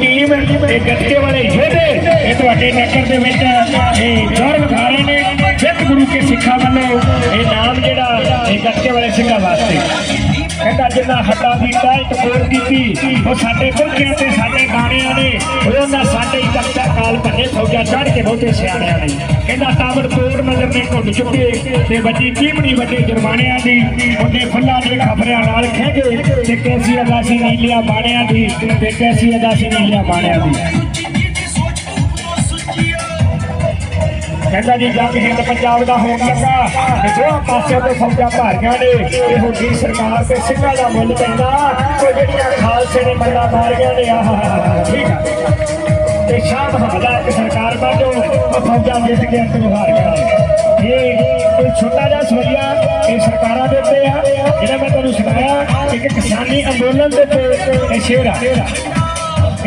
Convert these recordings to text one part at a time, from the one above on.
Team, ਇਹ ਗੱਤਕੇ ਵਾਲੇ ਯੋਧੇ ਇਹ ਤੁਹਾਡੇ ਨਗਰ ਦੇ ਵਿੱਚ ਇਹ ਜੋਰ ਖਾ ਰਹੇ ਨੇ। ਜਿੱਤ ਗੁਰੂ ਕੇ ਸਿੱਖਾਂ ਵੱਲੋਂ ਇਹ ਨਾਮ ਜਿਹੜਾ, ਇਹ ਗੱਤਕੇ ਵਾਲੇ ਸਿੰਘਾਂ ਵਾਸਤੇ। ਕਹਿੰਦਾ ਜਿੰਨਾ ਹੱਟਾਂ ਦੀ ਟਾਈਟ ਕੋਰ ਕੀਤੀ, ਉਹ ਸਾਡੇ ਪੁਰਖਿਆਂ ਤੇ ਸਾਡੇ ਗਾਣਿਆਂ ਨੇ ਉਹਨਾਂ ਸਾਡੇ ਹੀ ਤਖਤਾ ਕਾਲ ਭੰਨੇ ਫੌਜਾਂ ਚੜ੍ਹ ਕੇ ਬਹੁਤੇ ਸਿਆਣਿਆਂ ਨੇ। ਕਹਿੰਦਾ ਤਾਬੜ ਕੋਰ ਨਜ਼ਰ ਨੇ ਘੁੱਟ ਚੁੱਕੇ ਤੇ ਵੱਡੀ ਕੀਮਣੀ ਵੱਡੇ ਜੁਰਮਾਨਿਆਂ ਦੀ, ਉਹਦੇ ਫੁੱਲਾਂ ਦੇ ਖਬਰਿਆਂ ਨਾਲ ਖੇਗੇ ਤੇ ਕੈਸੀ ਅਦਾਸੀ ਨਹੀਂ ਬਾਣਿਆਂ ਦੀ, ਤੇ ਕੈਸੀ ਅਦਾਸੀ ਨਹੀਂ ਲਿਆ ਬਾਣਿਆਂ ਦੀ। ਕਹਿੰਦਾ ਜੀ ਜੰਗ ਹਿੰਦ ਪੰਜਾਬ ਦਾ ਹੋਣ ਲੱਗਾ, ਤੇ ਦੋਹਾਂ ਪਾਸਿਆਂ ਤੋਂ ਫੌਜਾਂ ਭਾਰੀਆਂ ਨੇ, ਇਹ ਹੁੰਦੀ ਸਰਕਾਰ ਤੇ ਸਿੰਘਾਂ ਦਾ ਮੁੱਲ ਪੈਂਦਾ ਉਹ ਜਿਹੜੀਆਂ ਖਾਲਸੇ ਨੇ ਬੰਦਾ ਮਾਰੀਆਂ ਨੇ, ਆਹ ਠੀਕ ਆ। ਤੇ ਸ਼ਾਹ ਬਹਾਦਰ ਇੱਕ ਸਰਕਾਰ ਬਾਝੋ ਉਹ ਫੌਜਾਂ ਜਿੱਤ ਕੇ ਅੰਤ ਹਾਰ ਗਿਆ। ਇਹ ਕੋਈ ਛੋਟਾ ਜਿਹਾ ਸਵਈਆ ਇਹ ਸਰਕਾਰਾਂ ਦੇ ਉੱਤੇ ਆ, ਜਿਹੜਾ ਮੈਂ ਤੁਹਾਨੂੰ ਸੁਣਾਇਆ ਇੱਕ ਕਿਸਾਨੀ ਅੰਦੋਲਨ ਦੇ ਉੱਤੇ ਇਹ ਸ਼ੇਰ ਆ।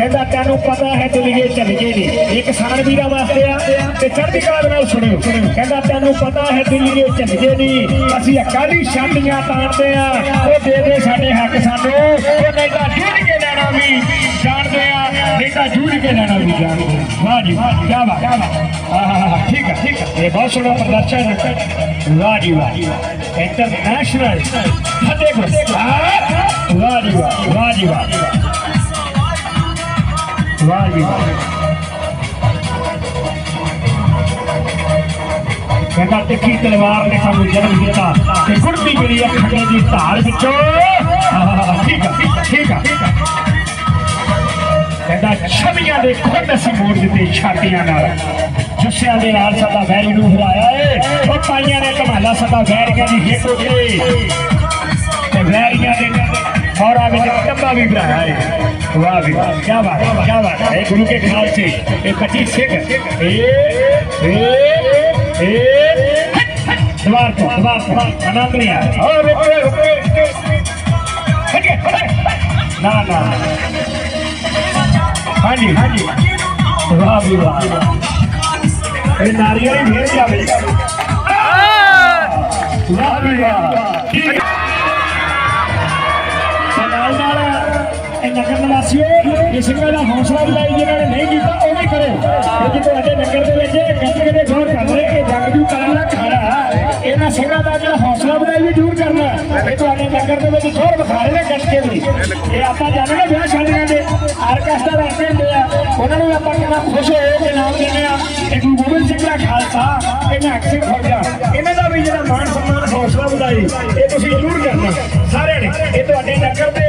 ਕਹਿੰਦਾ ਤੈਨੂੰ ਪਤਾ ਹੈ ਦੁਨੀਏ ਚੱਲ ਗਈ ਨਹੀਂ ਇਹ ਕਿਸਾਨ ਵੀਰਾਂ ਵਾਸਤੇ ਆ ਤੇ ਚੜ੍ਹਦੀ ਕਲਾ ਦੇ ਨਾਲ ਸੁਣਿਓ। ਕਹਿੰਦਾ ਤੈਨੂੰ ਪਤਾ ਹੈ ਦੁਨੀਏ ਚੱਲ ਗਈ ਨਹੀਂ। ਅਸੀਂ ਅਕਾਲੀ ਛਾਤੀਆਂ ਤਾਣਦੇ ਆ। ਉਹ ਦੇ ਦੇ ਸਾਡੇ ਹੱਕ ਸਾਨੂੰ। ਉਹ ਨਹੀਂ ਤਾਂ ਜੂਝ ਕੇ ਲੈਣਾ ਵੀ ਜਾਣਦੇ ਆ। ਨਹੀਂ ਤਾਂ ਜੂਝ ਕੇ ਲੈਣਾ ਵੀ ਜਾਣਦੇ। ਵਾਹ ਜੀ ਵਾਹ ਕੀ ਬਾਤ। ਆਹ ਠੀਕ ਹੈ ਠੀਕ ਹੈ ਇਹ ਬਹੁਤ ਸੋਹਣਾ ਪ੍ਰਦਰਸ਼ਨ ਹੈ। ਵਾਹ ਜੀ ਵਾਹ ਇੰਟਰਨੈਸ਼ਨਲ ਫਤਿਹਗੜ੍ਹ। ਵਾਹ ਜੀ ਵਾਹ ਵਾਹ ਜੀ ਵਾਹ। ਵਾਹ ਜੀ ਵਾਹ ਕਹਿੰਦਾ ਤਿੱਖੀ ਤਲਵਾਰ ਨੇ ਸਾਨੂੰ ਜਨਮ ਦਿੱਤਾ ਤੇ ਗੁਰਦੀ ਮੇਰੀ ਅੱਖਾਂ ਦੀ ਧਾਰ ਵਿੱਚੋਂ। ਠੀਕ ਆ ਠੀਕ ਆ। ਕਹਿੰਦਾ ਛਵੀਆਂ ਦੇ ਖੁੱਡ ਅਸੀਂ ਮੋੜ ਦਿੱਤੇ ਛਾਤੀਆਂ ਨਾਲ। ਜੁੱਸਿਆਂ ਦੇ ਨਾਲ ਸਾਡਾ ਵੈਰੀ ਨੂੰ ਹਰਾਇਆ ਏ। ਉਹ ਪਾਈਆਂ ਨੇ ਕਮਾਲਾ ਸਾਡਾ ਵੈਰੀਆਂ ਦੀ ਹਿੱਟ ਉੱਤੇ ਤੇ ਵੈਰੀਆਂ ਦੇ ਫੌਰਾ ਵਿੱਚ ਟੱਬਾ ਵੀ ਬਣਾਇਆ ਏ। Suave. Já vai, já vai. É com o que calce. É pra ti, chega. E, e, e, e. Duarte, Duarte. Anandria. Olha, olha, olha. Nada. Hadi, Hadi. Suave, Duarte. É na área de vida, amiga. Suave, Duarte. Suave, Duarte. ਇਹ ਨਗਰ ਨਿਵਾਸੀਓ ਦਾ ਹੌਸਲਾ ਵਧਾਈ ਜਿਨ੍ਹਾਂ ਨੇ ਨਹੀਂ ਕੀਤਾ, ਉਹ ਵੀ ਕਰੋ। ਕਿਉਂਕਿ ਤੁਹਾਡੇ ਨਗਰ ਦੇ ਵਿੱਚ ਗੱਤਕੇ ਦੇ ਗੌਰ ਕਰ ਰਹੇ ਕਿ ਜੰਗ ਜੂ ਕਰਨ ਦਾ ਖਾਣਾ ਇਹਨਾਂ ਸਿੰਘਾਂ ਦਾ ਜਿਹੜਾ ਹੌਸਲਾ ਵਧਾਈ ਵੀ ਜ਼ਰੂਰ ਕਰਨਾ ਇਹ ਤੁਹਾਡੇ ਨਗਰ ਦੇ ਵਿੱਚ ਜ਼ੋਰ ਵਿਖਾ ਨੇ ਗੱਤਕੇ ਦੀ ਇਹ ਆਪਾਂ ਜਾਣਦੇ ਵਿਆਹ ਸ਼ਾਦੀਆਂ ਦੇ, ਆਰਕੈਸਟਰਾ ਰੱਖਦੇ ਹੁੰਦੇ ਆ। ਉਹਨਾਂ ਨੂੰ ਆਪਾਂ ਕਿੰਨਾ ਖੁਸ਼ ਹੋਏ ਕਿ ਨਾਮ ਦਿੰਦੇ ਆ ਇਹ ਗੁਰੂ ਗੋਬਿੰਦ ਸਿੰਘ ਦਾ ਖਾਲਸਾ, ਇਹ ਨਿਹੰਗ ਸਿੰਘ ਫੌਜਾਂ। ਇਹਨਾਂ ਦਾ ਵੀ ਜਿਹੜਾ ਮਾਣ ਸਨਮਾਨ ਹੌਸਲਾ ਵਧਾਈ, ਇਹ ਤੁਸੀਂ ਜ਼ਰੂਰ ਕਰਨਾ। ਸਾਰਿਆਂ ਨੇ, ਇਹ ਤੁਹਾਡੇ ਨਗਰ ਦੇ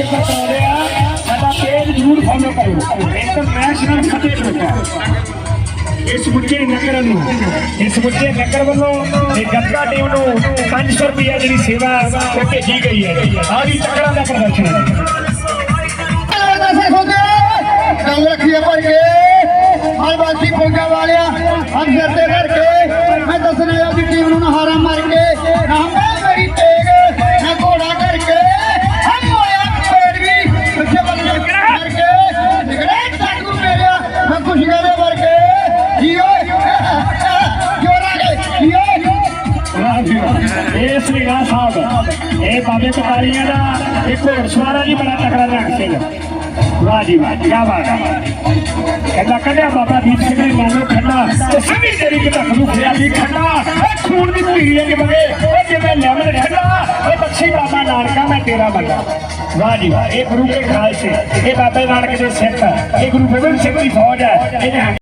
ਵਿੱਚ ਕੋਈ ਨਗਰ ਕੀਰਤਨ ਕਰਾਉਂਦੇ ਆ ਸਾਡਾ ਪੇਜ ਜ਼ਰੂਰ ਫੋਲੋ ਕਰੋ ਇੰਟਰਨੈਸ਼ਨਲ ਫਤਿਹਗੜ੍ਹ ਹੈ ਇਸ ਮੁੱਚੇ ਨਗਰ ਨੂੰ ਇਸ ਮੁੱਚੇ ਨਗਰ ਵੱਲੋਂ ਇਹ ਗੱਤਕਾ ਟੀਮ ਨੂੰ 500 ਰੁਪਏ ਜਿਹੜੀ ਸੇਵਾ ਉਹ ਭੇਜੀ ਗਈ ਹੈ ਆਹ ਜੀ ਤਕੜਾ ਦਾ ਪ੍ਰਦਰਸ਼ਨ ਹੈ ਰੰਗ ਰੱਖੀਏ ਭਰ ਕੇ ਹਰਵਾਸੀ ਪੋਗਾ ਵਾਲਿਆ ਹਮ ਸਿਰ ਤੇ ਧਰ ਕੇ ਮੈਂ ਦੱਸਣਾ ਆ ਦੀ ਟੀਮ ਨੂੰ ਇਹ ਸ੍ਰੀ ਰਾਜ ਸਾਹਿਬ ਇਹ ਬਾਬੇ ਕਟਾਰੀਆਂ ਦਾ ਇੱਕ ਘੋੜਸਵਾਰਾ ਜੀ ਬੜਾ ਤਕੜਾ ਰੰਗ ਸਿੰਘ ਵਾਹ ਜੀ ਵਾਹ ਕੀ ਬਾਤ ਹੈ ਕਹਿੰਦਾ ਕੱਢਿਆ ਬਾਬਾ ਦੀਪ ਸਿੰਘ ਨੇ ਮਾਨੋ ਖੰਡਾ ਤੇ ਸਮੀ ਤੇਰੀ ਕਿਤਾਬ ਨੂੰ ਖਿਆ ਦੀ ਖੰਡਾ ਇਹ ਖੂਨ ਦੀ ਪੀੜੀਆਂ ਦੇ ਬਗੇ ਉਹ ਜਿਵੇਂ ਲੈਮਨ ਠੰਡਾ ਉਹ ਬਖਸ਼ੀ ਬਾਬਾ ਨਾਨਕਾ ਮੈਂ ਤੇਰਾ ਬੰਦਾ ਵਾਹ ਜੀ ਵਾਹ ਇਹ ਗੁਰੂ ਕੇ ਖਾਲਸੇ ਇਹ ਬਾਬੇ ਨਾਨਕ ਦੇ ਸਿੱਖ ਇਹ ਗੁਰੂ ਗੋਬਿੰਦ ਸਿੰਘ ਦੀ ਫੌਜ ਹੈ ਇਹਨੇ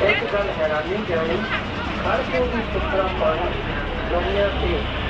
ایک گل حیرانی کیا ہے ہر کوئی سترا پانی دنیا سے